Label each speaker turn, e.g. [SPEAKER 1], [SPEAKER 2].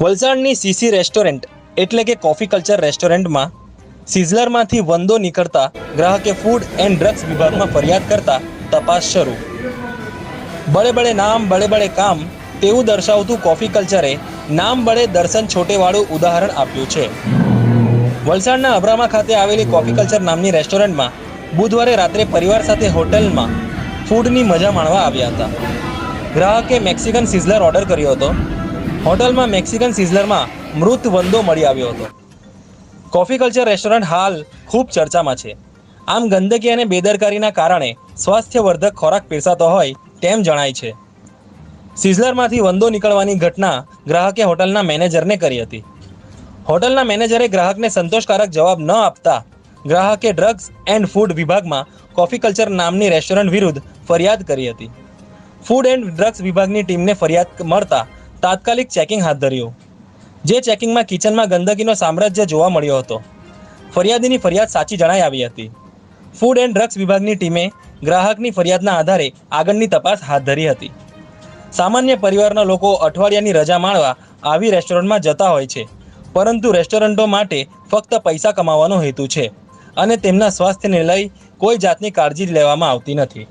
[SPEAKER 1] વલસાડની CC restaurant એટલે કે coffee culture રેસ્ટોરન્ટમાં સિઝલરમાંથી વંદો નીકળતા ગ્રાહકે ફૂડ એન્ડ ડ્રગ્સ વિભાગમાં ફરિયાદ કરતા તપાસ શરૂ. બળે બળે નામ, બળે બળે કામ તેવું દર્શાવતું કોફી કલ્ચરે નામ બળે દર્શન છોટેવાળું ઉદાહરણ આપ્યું છે. વલસાડના અબ્રામા ખાતે આવેલી કોફી કલ્ચર નામની રેસ્ટોરન્ટમાં બુધવારે રાત્રે પરિવાર સાથે હોટલમાં ફૂડની મજા માણવા આવ્યા હતા. ગ્રાહકે મેક્સિકન સિઝલર ઓર્ડર કર્યો હતો. હોટલમાં મેક્સિકન સિઝલરમાં મૃત વંદો મળી આવ્યો હતો. કોફી કલ્ચર રેસ્ટોરન્ટ હાલ ખૂબ ચર્ચામાં છે. આમ ગંદકી અને બેદરકારીના કારણે સ્વાસ્થ્યવર્ધક ખોરાક પીરસાતો હોય તેમ જણાય છે. સિઝલરમાંથી વંદો નીકળવાની ઘટના ગ્રાહકે હોટલના મેનેજરને કરી હતી. હોટલના મેનેજરે ગ્રાહકને સંતોષકારક જવાબ ન આપતા ગ્રાહકે ડ્રગ્સ એન્ડ ફૂડ વિભાગમાં કોફી કલ્ચર નામની રેસ્ટોરન્ટ વિરુદ્ધ ફરિયાદ કરી હતી. ફૂડ એન્ડ ડ્રગ્સ વિભાગની ટીમને ફરિયાદ મળતા તાત્કાલિક ચેકિંગ હાથ ધર્યું, જે ચેકિંગમાં કિચનમાં ગંદકીનો સામ્રાજ્ય જોવા મળ્યો હતો. ફરિયાદીની ફરિયાદ સાચી જણાઈ આવી હતી. ફૂડ એન્ડ ડ્રગ્સ વિભાગની ટીમે ગ્રાહકની ફરિયાદના આધારે આગળની તપાસ હાથ ધરી હતી. સામાન્ય પરિવારના લોકો અઠવાડિયાની રજા માણવા આવી રેસ્ટોરન્ટમાં જતા હોય છે, પરંતુ રેસ્ટોરન્ટો માટે ફક્ત પૈસા કમાવાનો હેતુ છે અને તેમના સ્વાસ્થ્યને લઈ કોઈ જાતની કાળજી લેવામાં આવતી નથી.